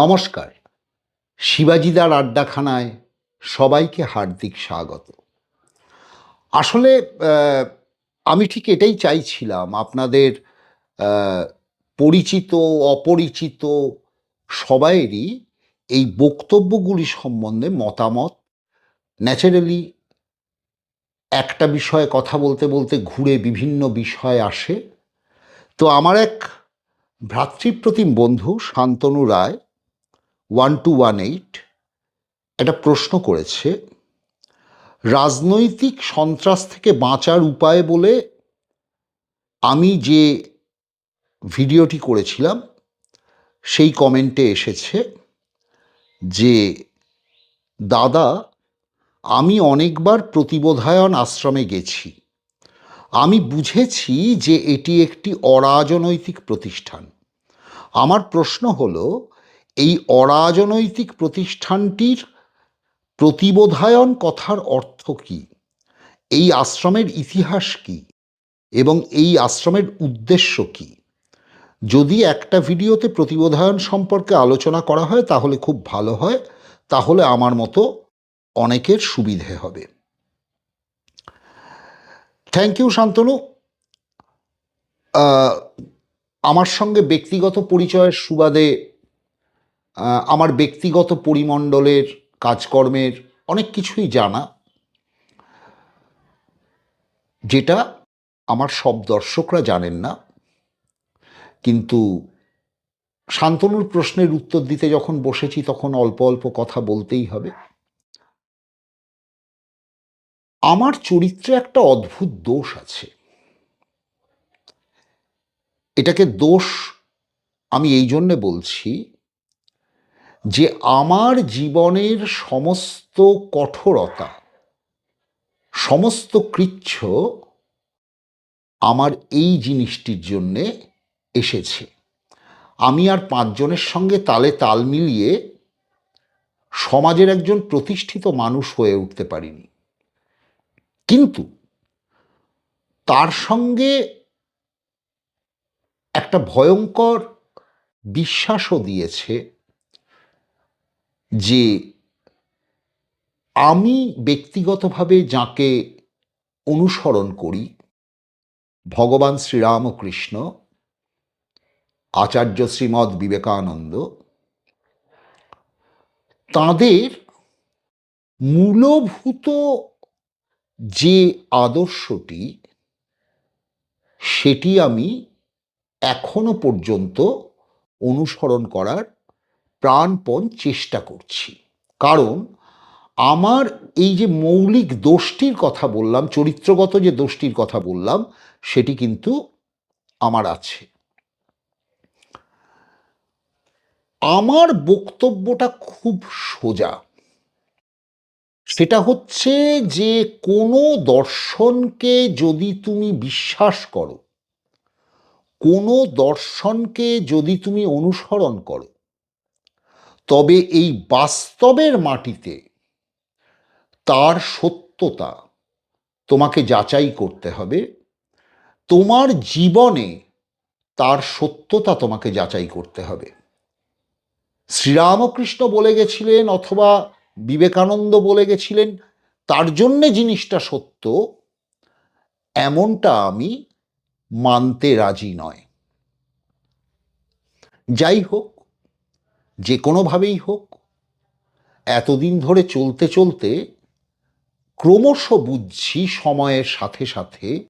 নমস্কার। শিবাজিদার আড্ডাখানায় সবাইকে হার্দিক স্বাগত। আসলে আমি ঠিক এটাই চাইছিলাম, আপনাদের পরিচিত, অপরিচিত সবাইয়েরই এই বক্তব্যগুলি সম্বন্ধে মতামত, ন্যাচারালি একটা বিষয়ে কথা বলতে বলতে ঘুরে বিভিন্ন বিষয় আসে। তো আমার এক ভ্রাতৃপ্রতিম বন্ধু Shantanu Roy one two one eight একটা প্রশ্ন করেছে, রাজনৈতিক সন্ত্রাস থেকে বাঁচার উপায় বলে আমি যে ভিডিওটি করেছিলাম, সেই কমেন্টে এসেছে যে, দাদা, আমি অনেকবার প্রতিবোধায়ন আশ্রমে গেছি। আমি বুঝেছি যে এটি একটি অরাজনৈতিক প্রতিষ্ঠান। আমার প্রশ্ন হলো এই অরাজনৈতিক প্রতিষ্ঠানটির প্রতিবোধায়ন কথার অর্থ কি? এই আশ্রমের ইতিহাস কি? এবং এই আশ্রমের উদ্দেশ্য কি? যদি একটা ভিডিওতে প্রতিবোধায়ন সম্পর্কে আলোচনা করা হয়, তাহলে খুব ভালো হয়। তাহলে আমার মতো অনেকের সুবিধে হবে। Thank you Shantanu. আমার সঙ্গে ব্যক্তিগত পরিচয়ের সুবাদে আমার ব্যক্তিগত পরিমণ্ডলের কাজকর্মের অনেক কিছুই জানা, যেটা আমার সব দর্শকরা জানেন না। কিন্তু শান্তনুর প্রশ্নের উত্তর দিতে যখন বসেছি, তখন অল্প অল্প কথা বলতেই হবে। আমার চরিত্রে একটা অদ্ভুত দোষ আছে। এটাকে দোষ আমি এই জন্যে বলছি যে আমার জীবনের সমস্ত কঠোরতা, সমস্ত কৃচ্ছ আমার এই জিনিসটির জন্যে এসেছে। আমি আর পাঁচজনের সঙ্গে তালে তাল মিলিয়ে সমাজের একজন প্রতিষ্ঠিত মানুষ হয়ে উঠতে পারিনি। কিন্তু তার সঙ্গে একটা ভয়ঙ্কর বিশ্বাসও দিয়েছে যে আমি ব্যক্তিগতভাবে যাকে অনুসরণ করি, ভগবান শ্রীরামকৃষ্ণ, আচার্য শ্রীমৎ বিবেকানন্দ, তাদের মূলভূত যে আদর্শটি, সেটি আমি এখনও পর্যন্ত অনুসরণ করার প্রাণপণ চেষ্টা করছি। কারণ আমার এই যে মৌলিক দোষটির কথা বললাম, চরিত্রগত যে দোষটির কথা বললাম, সেটি কিন্তু আমার আছে। আমার বক্তব্যটা খুব সোজা। সেটা হচ্ছে যে কোনো দর্শনকে যদি তুমি বিশ্বাস করো, কোনো দর্শনকে যদি তুমি অনুসরণ করো তবে এই বাস্তবের মাটিতে তার সত্যতা তোমাকে যাচাই করতে হবে। তোমার জীবনে তার সত্যতা তোমাকে যাচাই করতে হবে। শ্রীরামকৃষ্ণ বলে গেছিলেন অথবা বিবেকানন্দ বলে গেছিলেন, তার জন্যে জিনিসটা সত্য, এমনটা আমি মানতে রাজি নয়। যাই হোক যে কোনোভাবেই হোক, এতদিন ধরে চলতে চলতে ক্রমশ বুঝছি সময়ের সাথে সাথে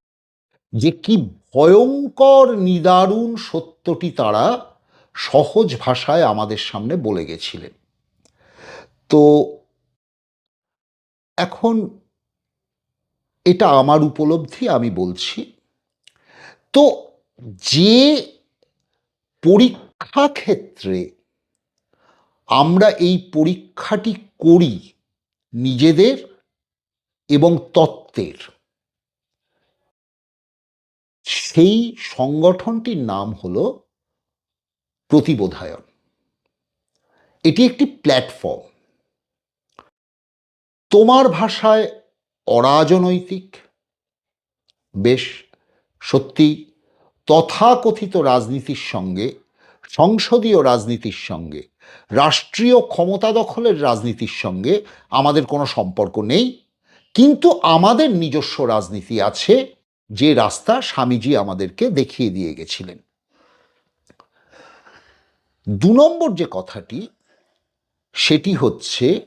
যে কি ভয়ঙ্কর, নিদারুণ সত্যটি তারা সহজ ভাষায় আমাদের সামনে বলে গেছিলেন। তো এখন এটা আমার উপলব্ধি, আমি বলছি। তো যে পরীক্ষা ক্ষেত্রে আমরা এই পরীক্ষাটি করি নিজেদের এবং তত্ত্বের। সেই সংগঠনটির নাম হলো প্রতিবোধায়ন। এটি একটি প্ল্যাটফর্ম। তোমার ভাষায় অরাজনৈতিক, বেশ সত্যি তথাকথিত রাজনীতির সঙ্গে, সংসদীয় রাজনীতির সঙ্গে রাষ্ট্রীয় ক্ষমতা দখলের রাজনীতির সঙ্গে আমাদের কোনো সম্পর্ক নেই, কিন্তু আমাদের নিজস্ব রাজনীতি আছে যে রাস্তা স্বামীজি আমাদেরকে দেখিয়ে দিয়ে গেছিলেন। দু নম্বর যে কথাটি, সেটি হচ্ছে,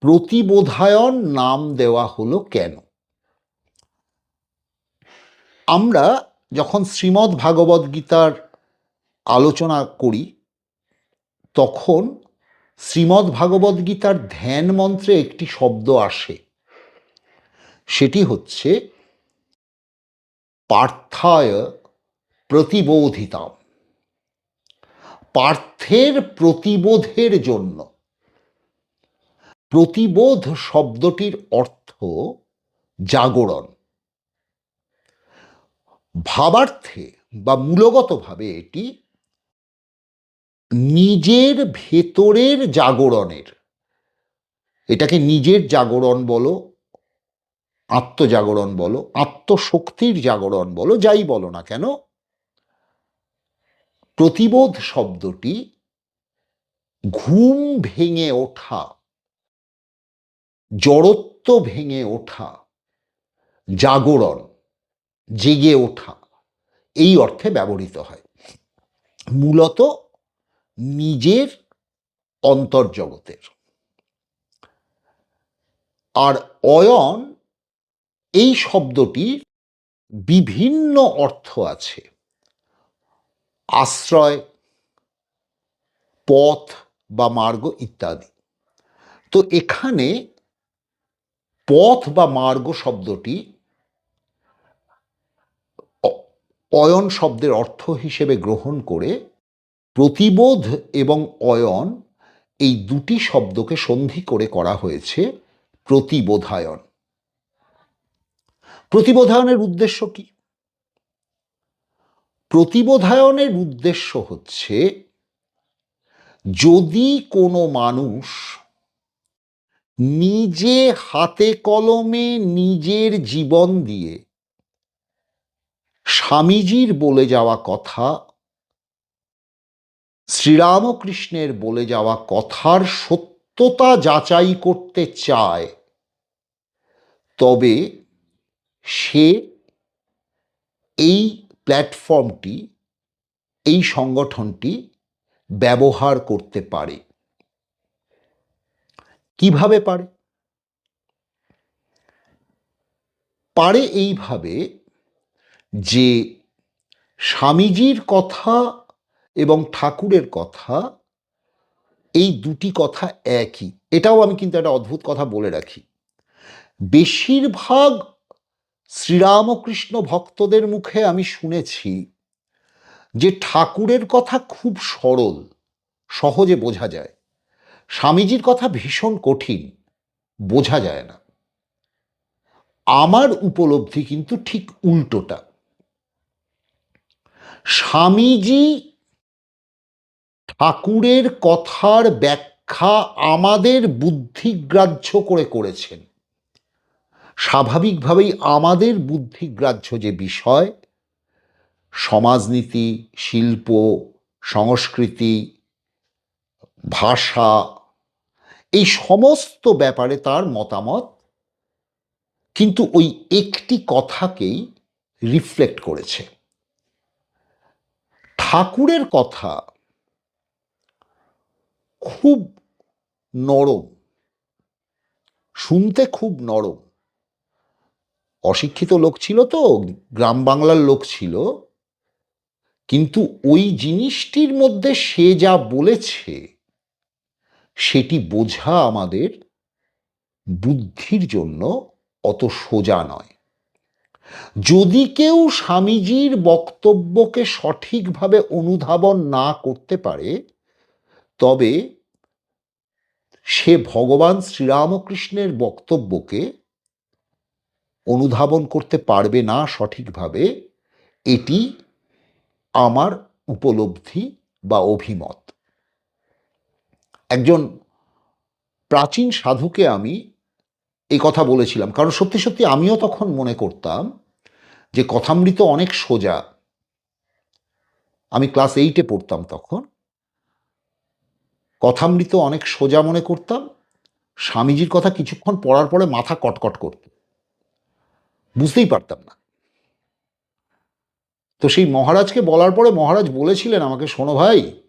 প্রতিবোধায়ন নাম দেওয়া হলো কেন? আমরা যখন শ্রীমদ্ ভাগবত গীতার আলোচনা করি তখন শ্রীমদ্ ভাগবত গীতার ধ্যান মন্ত্রে একটি শব্দ আসে। সেটি হচ্ছে, পার্থায় প্রতিবোধিতাম। পার্থের প্রতিবোধের জন্য। প্রতিবোধ শব্দটির অর্থ জাগরণ। ভাবার্থে বা মূলগতভাবে এটি নিজের ভেতরের জাগরণের। এটাকে নিজের জাগরণ বলো, আত্মজাগরণ বলো, আত্মশক্তির জাগরণ বলো, যাই বলো না কেন, প্রতিবোধ শব্দটি ঘুম ভেঙে ওঠা, জড়ত্ব ভেঙে ওঠা, জাগরণ জেগে ওঠা, এই অর্থে ব্যবহৃত হয়। মূলত নিজের অন্তর্জগতের। আর অয়ন এই শব্দটির বিভিন্ন অর্থ আছে। আশ্রয়, পথ বা মার্গ ইত্যাদি। তো এখানে পথ বা মার্গ শব্দটি অয়ন শব্দের অর্থ হিসেবে গ্রহণ করে প্রতিবোধ এবং অয়ন এই দুটি শব্দকে সন্ধি করে করা হয়েছে প্রতিবোধায়ন। প্রতিবোধায়নের উদ্দেশ্য কি? প্রতিবোধায়নের উদ্দেশ্য হচ্ছে যদি কোনো মানুষ নিজে হাতে কলমে নিজের জীবন দিয়ে স্বামীজির বলে যাওয়া কথা শ্রীরামকৃষ্ণের বলে যাওয়া কথার সত্যতা যাচাই করতে চায়, তবে সে এই প্ল্যাটফর্মটি, এই সংগঠনটি ব্যবহার করতে পারে। কীভাবে পারে? পারে এইভাবে যে স্বামীজির কথা এবং ঠাকুরের কথা, এই দুটি কথা একই। এটাও আমি কিন্তু একটা অদ্ভুত কথা বলে রাখি। বেশিরভাগ শ্রীরামকৃষ্ণ ভক্তদের মুখে আমি শুনেছি যে ঠাকুরের কথা খুব সরল, সহজে বোঝা যায়। স্বামীজির কথা ভীষণ কঠিন, বোঝা যায় না। আমার উপলব্ধি কিন্তু ঠিক উল্টোটা। স্বামীজি ঠাকুরের কথার ব্যাখ্যা আমাদের বুদ্ধিগ্রাহ্য করে করেছেন। স্বাভাবিকভাবেই আমাদের বুদ্ধিগ্রাহ্য যে বিষয়, সমাজনীতি, শিল্প, সংস্কৃতি, ভাষা, এই সমস্ত ব্যাপারে তার মতামত কিন্তু ওই একটি কথাকেই রিফ্লেক্ট করেছে। ঠাকুরের কথা খুব নরম, শুনতে খুব নরম। অশিক্ষিত লোক ছিল তো, গ্রাম বাংলার লোক ছিল। কিন্তু ওই জিনিসটির মধ্যে সে যা বলেছে, সেটি বোঝা আমাদের বুদ্ধির জন্য অত সোজা নয়। যদি কেউ স্বামীজির বক্তব্যকে সঠিকভাবে অনুধাবন না করতে পারে, তবে সে ভগবান শ্রীরামকৃষ্ণের বক্তব্যকে অনুধাবন করতে পারবে না সঠিকভাবে, এটি আমার উপলব্ধি বা অভিমত। একজন প্রাচীন সাধুকে আমি এই কথা বলেছিলাম, কারণ সত্যি সত্যি আমিও তখন মনে করতাম যে কথামৃত অনেক সোজা। আমি ক্লাস এইটে পড়তাম তখন। কথামৃত অনেক সোজা মনে করতাম, স্বামীজির কথা কিছুক্ষণ পড়ার পরে মাথা কটকট করত। বুঝতেই পারতাম না। তো সেই মহারাজকে বলার পরে মহারাজ বলেছিলেন আমাকে, শোনো ভাই,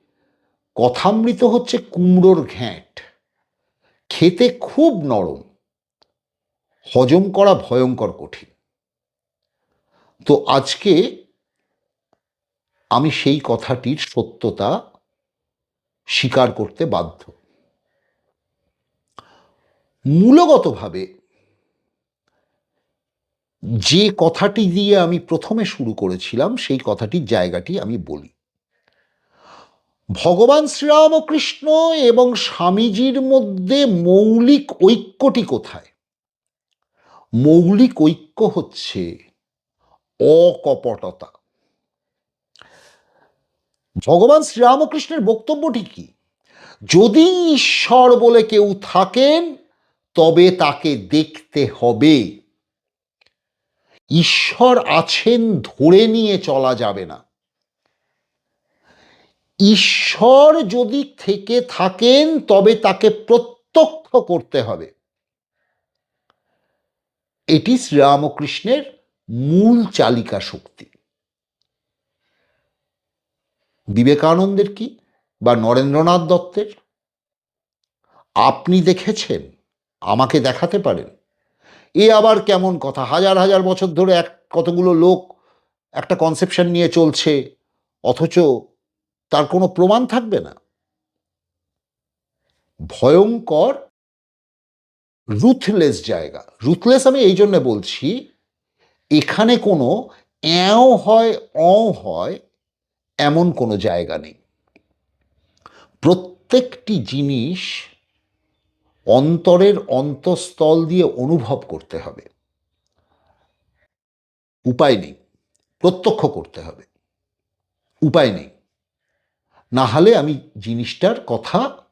কথামৃত হচ্ছে কুমড়োর ঘ্যাঁট। খেতে খুব নরম। হজম করা ভয়ঙ্কর কঠিন। তো আজকে আমি সেই কথাটির সত্যতা স্বীকার করতে বাধ্য। মূলগতভাবে যে কথাটি দিয়ে আমি প্রথমে শুরু করেছিলাম, সেই কথাটির জায়গাটি আমি বলি। ভগবান শ্রীরামকৃষ্ণ এবং স্বামীজির মধ্যে মৌলিক ঐক্যটি কোথায়? মৌলিক ঐক্য হচ্ছে অকপটতা। ভগবান শ্রীরামকৃষ্ণের বক্তব্যটি কি? যদি ঈশ্বর বলে কেউ থাকেন, তবে তাকে দেখতে হবে। ঈশ্বর আছেন ধরে নিয়ে চলা যাবে না। ঈশ্বর যদি থেকে থাকেন, তবে তাকে প্রত্যক্ষ করতে হবে। এটি শ্রীরামকৃষ্ণের মূল চালিকা শক্তি। বিবেকানন্দের কি বা নরেন্দ্রনাথ দত্তের? আপনি দেখেছেন, আমাকে দেখাতে পারেন। এ আবার কেমন কথা? হাজার হাজার বছর ধরে এক কতগুলো লোক একটা কনসেপশন নিয়ে চলছে, অথচ তার কোনো প্রমাণ থাকবে না। ভয়ঙ্কর রুথলেস জায়গা। রুথলেস আমি এই জন্য বলছি, এখানে কোনো অ্যাও হয় অ হয় এমন কোনো জায়গা নেই। প্রত্যেকটি জিনিস অন্তরের অন্তঃস্থল দিয়ে অনুভব করতে হবে। উপায় নেই, প্রত্যক্ষ করতে হবে। উপায় নেই। না হলে আমি জিনিসটার কথা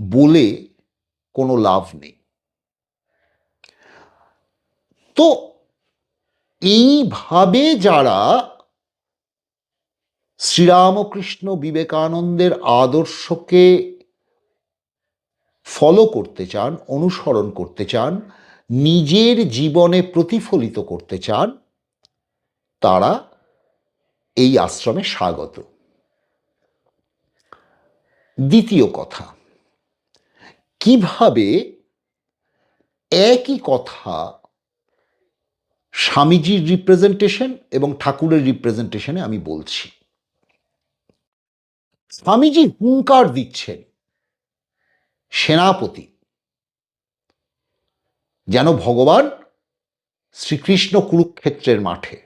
বলে কোনো লাভ নেই। তো এইভাবে যারা শ্রীরামকৃষ্ণ বিবেকানন্দের আদর্শকে ফলো করতে চান, অনুসরণ করতে চান, নিজের জীবনে প্রতিফলিত করতে চান, তারা এই আশ্রমে স্বাগত। দ্বিতীয় কথা, কীভাবে একই কথা স্বামীজির রিপ্রেজেন্টেশন এবং ঠাকুরের রিপ্রেজেন্টেশনে আমি বলছি। স্বামীজি হুঙ্কার দিচ্ছেন। সেনাপতি, যেন ভগবান শ্রীকৃষ্ণ কুরুক্ষেত্রের মাঠে।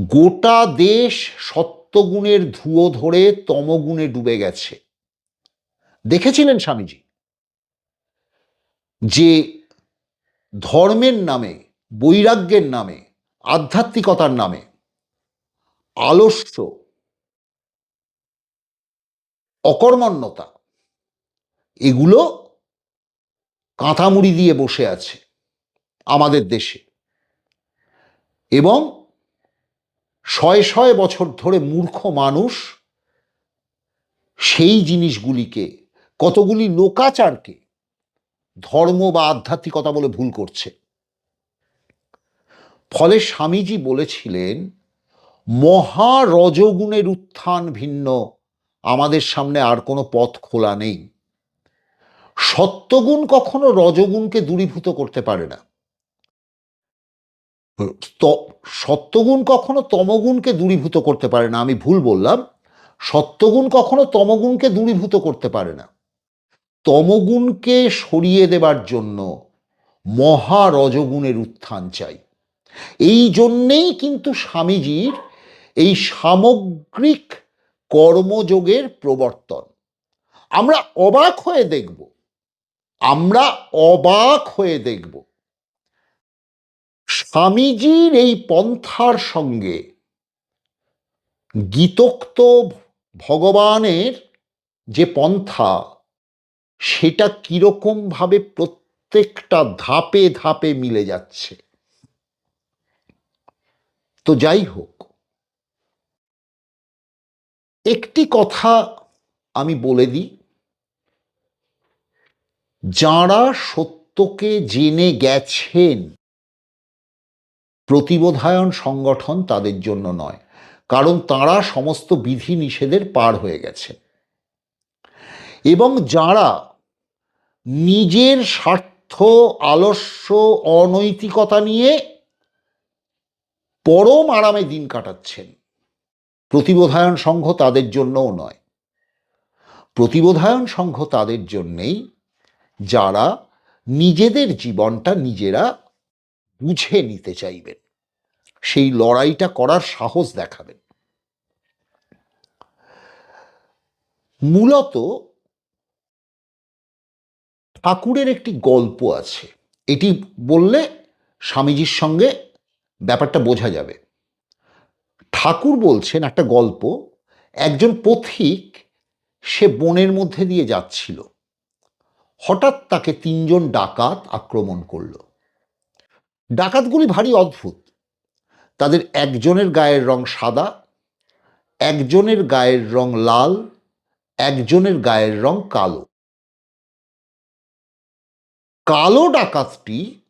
গোটা দেশ সত্যগুণের ধুয়ো ধরে তমগুণে ডুবে গেছে। দেখেছিলেন স্বামীজি? যে ধর্মের নামে, বৈরাগ্যের নামে, আধ্যাত্মিকতার নামে আলস্য অকর্মণ্যতা। এগুলো কাঁথামুড়ি দিয়ে বসে আছে আমাদের দেশে। এবং শয়ে শয়ে বছর ধরে মূর্খ মানুষ সেই জিনিসগুলিকে, কতগুলি লোকাচারকে ধর্ম বা আধ্যাত্মিকতা বলে ভুল করছে। ফলে স্বামীজি বলেছিলেন, মহা রজগুণের উত্থান ভিন্ন। আমাদের সামনে আর কোনো পথ খোলা নেই। সত্যগুণ কখনো রজগুণকে দূরীভূত করতে পারে না। সত্যগুণ কখনো তমগুণকে দূরীভূত করতে পারে না। আমি ভুল বললাম। সত্যগুণ কখনো তমগুণকে দূরীভূত করতে পারে না। তমগুণকে সরিয়ে দেবার জন্য মহা রজগুণের উত্থান চাই। এই জন্যেই কিন্তু স্বামীজির এই সামগ্রিক কর্মযোগের প্রবর্তন। আমরা অবাক হয়ে দেখব। আমরা অবাক হয়ে দেখব। স্বামীজির এই পন্থার সঙ্গে গীতোক্ত ভগবানের যে পন্থা, সেটা কিরকমভাবে প্রত্যেকটা ধাপে ধাপে মিলে যাচ্ছে। তো যাই হোক একটি কথা আমি বলে দিই। যাঁরা সত্যকে জেনে গেছেন, প্রতিবোধায়ন সংগঠন তাদের জন্য নয়, কারণ তাঁরা সমস্ত বিধি নিষেধের পার হয়ে গেছেন এবং যারা নিজের স্বার্থ, আলস্য, অনৈতিকতা নিয়ে পরম আরামে দিন কাটাচ্ছেন প্রতিবোধায়ন সংঘ তাদের জন্যও নয়। প্রতিবোধায়ন সংঘ তাদের জন্যেই যারা নিজেদের জীবনটা নিজেরা বুঝে নিতে চাইবেন। সেই লড়াইটা করার সাহস দেখাবেন। মূলত ঠাকুরের একটি গল্প আছে। এটি বললে স্বামীজির সঙ্গে ব্যাপারটা বোঝা যাবে। ঠাকুর বলছেন একটা গল্প, একজন পথিক সে বনের মধ্যে দিয়ে যাচ্ছিল। হঠাৎ তাকে তিনজন ডাকাত আক্রমণ করল। ডাকাতগুলি ভারী অদ্ভুত। তাদের একজনের গায়ের রং সাদা, একজনের গায়ের রং লাল, একজনের গায়ের রং কালো। কালো ডাকাতটি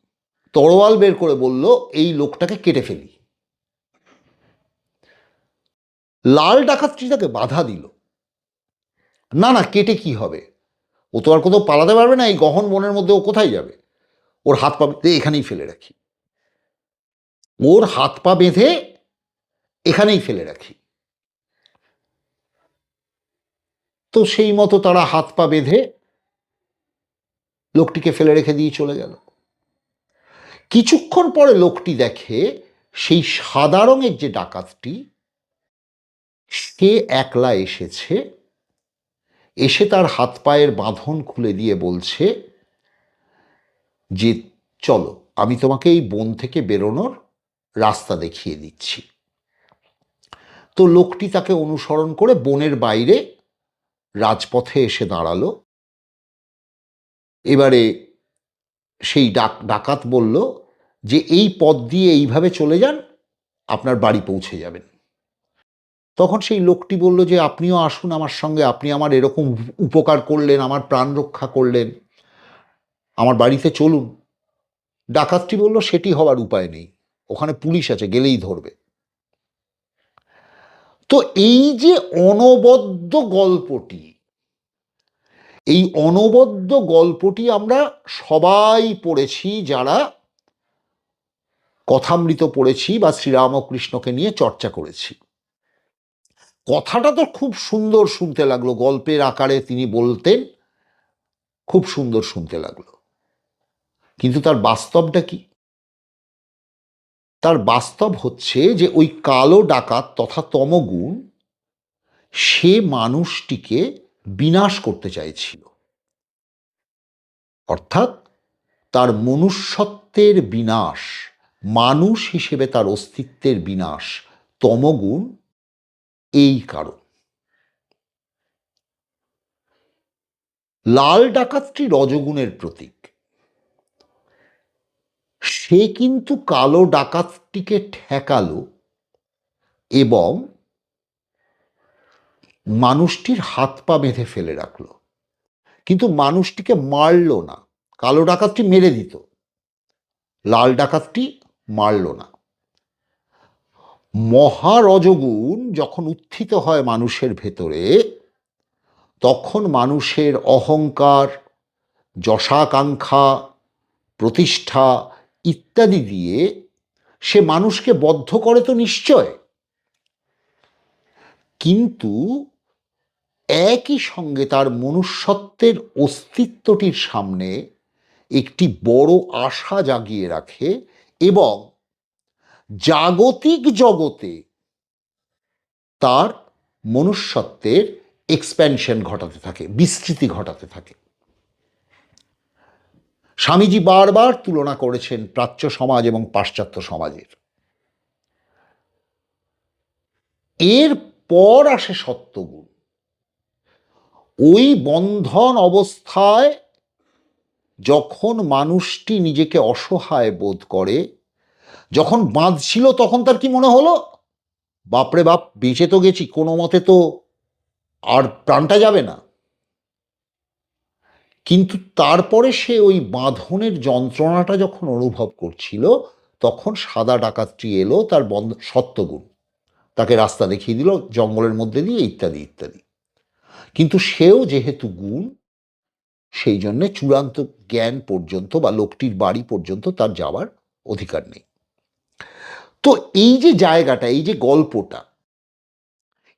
তরোয়াল বের করে বলল, এই লোকটাকে কেটে ফেলি। লাল ডাকাতটি তাকে বাধা দিল। না না, কেটে কি হবে? ও তো আর কোথাও পালাতে পারবে না, এই গহন বনের মধ্যে ও কোথায় যাবে? ওর হাত পা বেঁধে এখানেই ফেলে রাখি। ওর হাত পা বেঁধে এখানেই ফেলে রাখি। তো সেই মতো তারা হাত পা বেঁধে লোকটিকে ফেলে রেখে দিয়ে চলে গেল। কিছুক্ষণ পরে লোকটি দেখে সেই সাদা রঙের যে ডাকাতটি সে একলা এসেছে, এসে তার হাত পায়ের বাঁধন খুলে দিয়ে বলছে যে, চলো, আমি তোমাকে এই বন থেকে বেরোনোর রাস্তা দেখিয়ে দিচ্ছি। তো লোকটি তাকে অনুসরণ করে বনের বাইরে রাজপথে এসে দাঁড়াল। এবারে সেই ডাক, ডাকাত বলল যে, এই পথ দিয়ে এইভাবে চলে যান, আপনার বাড়ি পৌঁছে যাবেন। তখন সেই লোকটি বলল যে, আপনিও আসুন আমার সঙ্গে। আপনি আমার এরকম উপকার করলেন, আমার প্রাণ রক্ষা করলেন। আমার বাড়িতে চলুন। ডাকাতটি বলল, সেটি হওয়ার উপায় নেই। ওখানে পুলিশ আছে, গেলেই ধরবে। তো এই যে অনবদ্য গল্পটি, এই অনবদ্য গল্পটি আমরা সবাই পড়েছি, যারা কথামৃত পড়েছি বা শ্রীরামকৃষ্ণকে নিয়ে চর্চা করেছি। কথাটা তো খুব সুন্দর শুনতে লাগল। গল্পের আকারে তিনি বলতেন, খুব সুন্দর শুনতে লাগল। কিন্তু তার বাস্তবটা কি? তার বাস্তব হচ্ছে যে ওই কালো ডাকাত তথা তমগুণ, সে মানুষটিকে বিনাশ করতে চাইছিল। অর্থাৎ তার মনুষ্যত্বের বিনাশ, মানুষ হিসেবে তার অস্তিত্বের বিনাশ, তমগুণ এই কারণ। লাল ডাকাতটি রজগুণের প্রতীক। সে কিন্তু কালো ডাকাতটিকে ঠেকালো এবং মানুষটির হাত পা বেঁধে ফেলে রাখল। কিন্তু মানুষটিকে মারল না। কালো ডাকাতটি মেরে দিত। লাল ডাকাতটি মারল না। মহারজগুণ যখন উত্থিত হয় মানুষের ভেতরে, তখন মানুষের অহংকার, যশাকাঙ্ক্ষা, প্রতিষ্ঠা ইত্যাদি দিয়ে সে মানুষকে বদ্ধ করে তো নিশ্চয়। কিন্তু একই সঙ্গে তার মনুষ্যত্বের অস্তিত্বটির সামনে একটি বড় আশা জাগিয়ে রাখে এবং জাগতিক জগতে তার মনুষ্যত্বের এক্সপ্যানশন ঘটাতে থাকে, বিস্তৃতি ঘটাতে থাকে। স্বামীজি বারবার তুলনা করেছেন প্রাচ্য সমাজ এবং পাশ্চাত্য সমাজের। এর পর আসে সত্যগুণ। ওই বন্ধন অবস্থায় যখন মানুষটি নিজেকে অসহায় বোধ করে যখন বাঁধছিল তখন তার কি মনে হলো? বাপরে বাপ, বেঁচে তো গেছি, কোনো মতে তো আর প্রাণটা যাবে না। কিন্তু তারপরে সে ওই বাঁধনের যন্ত্রণাটা যখন অনুভব করছিল, তখন সাদা ডাকাতটি এলো, তার বন্ধ, সত্যগুণ। তাকে রাস্তা দেখিয়ে দিল, জঙ্গলের মধ্যে দিয়ে ইত্যাদি ইত্যাদি। কিন্তু সেও যেহেতু গুণ, সেই জন্যে চূড়ান্ত জ্ঞান পর্যন্ত বা লোকটির বাড়ি পর্যন্ত তার যাওয়ার অধিকার নেই। তো এই যে জায়গাটা, এই যে গল্পটা,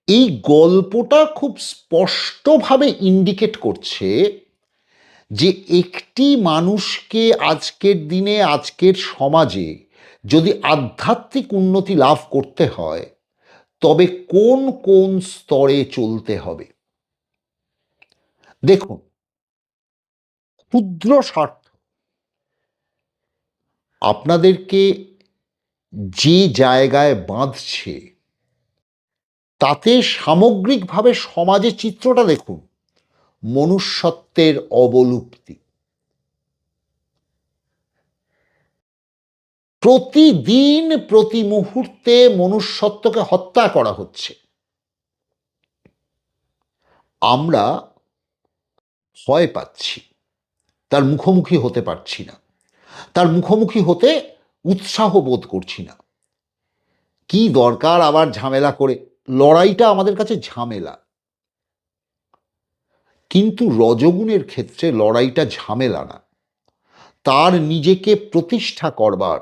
এই গল্পটা খুব স্পষ্টভাবে ইন্ডিকেট করছে যে একটি মানুষকে আজকের দিনে, আজকের সমাজে যদি আধ্যাত্মিক উন্নতি লাভ করতে হয়, তবে কোন কোন স্তরে চলতে হবে? দেখুন, ক্ষুদ্র স্বার্থ। আপনাদেরকে যে জায়গায় বাঁধছে, তাতে সামগ্রিকভাবে সমাজের চিত্রটা দেখুন, মনুষ্যত্বের অবলুপ্তি। প্রতিদিন, প্রতি মুহূর্তে মনুষ্যত্বকে হত্যা করা হচ্ছে। আমরা ভয় পাচ্ছি, তার মুখোমুখি হতে পারছি না। তার মুখোমুখি হতে উৎসাহ বোধ করছি না। কি দরকার আবার ঝামেলা করে? লড়াইটা আমাদের কাছে ঝামেলা। কিন্তু রজগুণের ক্ষেত্রে লড়াইটা ঝামেলা না। তার নিজেকে প্রতিষ্ঠা করবার,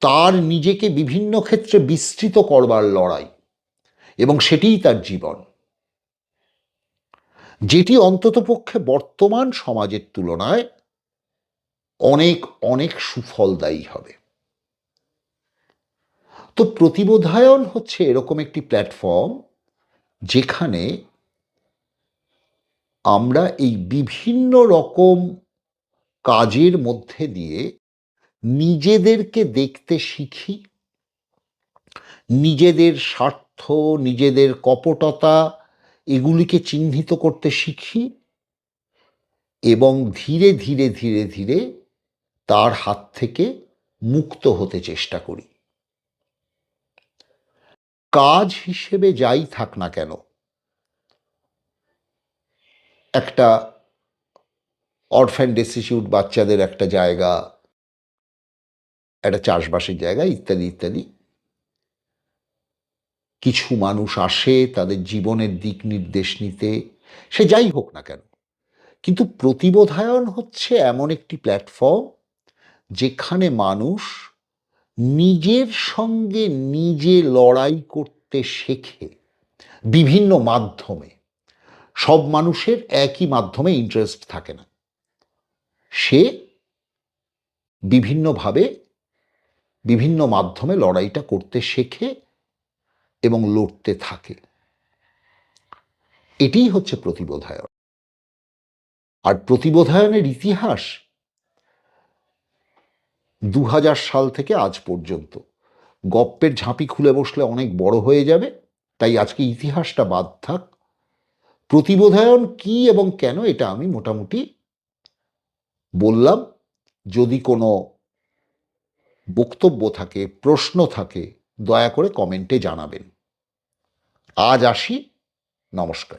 তার নিজেকে বিভিন্ন ক্ষেত্রে বিস্তৃত করবার লড়াই, এবং সেটিই তার জীবন। যেটি অন্ততপক্ষে বর্তমান সমাজের তুলনায় অনেক অনেক সুফলদায়ী হবে। তো প্রতিবোধায়ন হচ্ছে এরকম একটি প্ল্যাটফর্ম যেখানে আমরা এই বিভিন্ন রকম কাজের মধ্যে দিয়ে নিজেদেরকে দেখতে শিখি, নিজেদের স্বার্থ, নিজেদের কপটতা এগুলিকে চিহ্নিত করতে শিখি এবং ধীরে ধীরে ধীরে ধীরে তার হাত থেকে মুক্ত হতে চেষ্টা করি। কাজ হিসেবে যাই থাক না কেন, একটা অরফ্যান ডেসিটিউট বাচ্চাদের একটা জায়গা, একটা চাষবাসের জায়গা, ইত্যাদি ইত্যাদি। কিছু মানুষ আসে, তাদের জীবনের দিক নির্দেশ নিতে, সে যাই হোক না কেন। কিন্তু প্রতিবোধায়ন হচ্ছে এমন একটি প্ল্যাটফর্ম যেখানে মানুষ নিজের সঙ্গে নিজে লড়াই করতে শেখে বিভিন্ন মাধ্যমে। সব মানুষের একই মাধ্যমে ইন্টারেস্ট থাকে না। সে বিভিন্নভাবে বিভিন্ন মাধ্যমে লড়াইটা করতে শেখে এবং লড়তে থাকে। এটিই হচ্ছে প্রতিবোধায়ন। আর প্রতিবোধায়নের ইতিহাস দু হাজার সাল থেকে আজ পর্যন্ত। গপ্পের ঝাঁপি খুলে বসলে অনেক বড় হয়ে যাবে, তাই আজকে ইতিহাসটা বাদ থাক। প্রতিবোধায়ন কি এবং কেন এটা আমি মোটামুটি বললাম। যদি কোনো বক্তব্য থাকে, প্রশ্ন থাকে, দয়া করে কমেন্টে জানাবেন। আজ আসি, নমস্কার।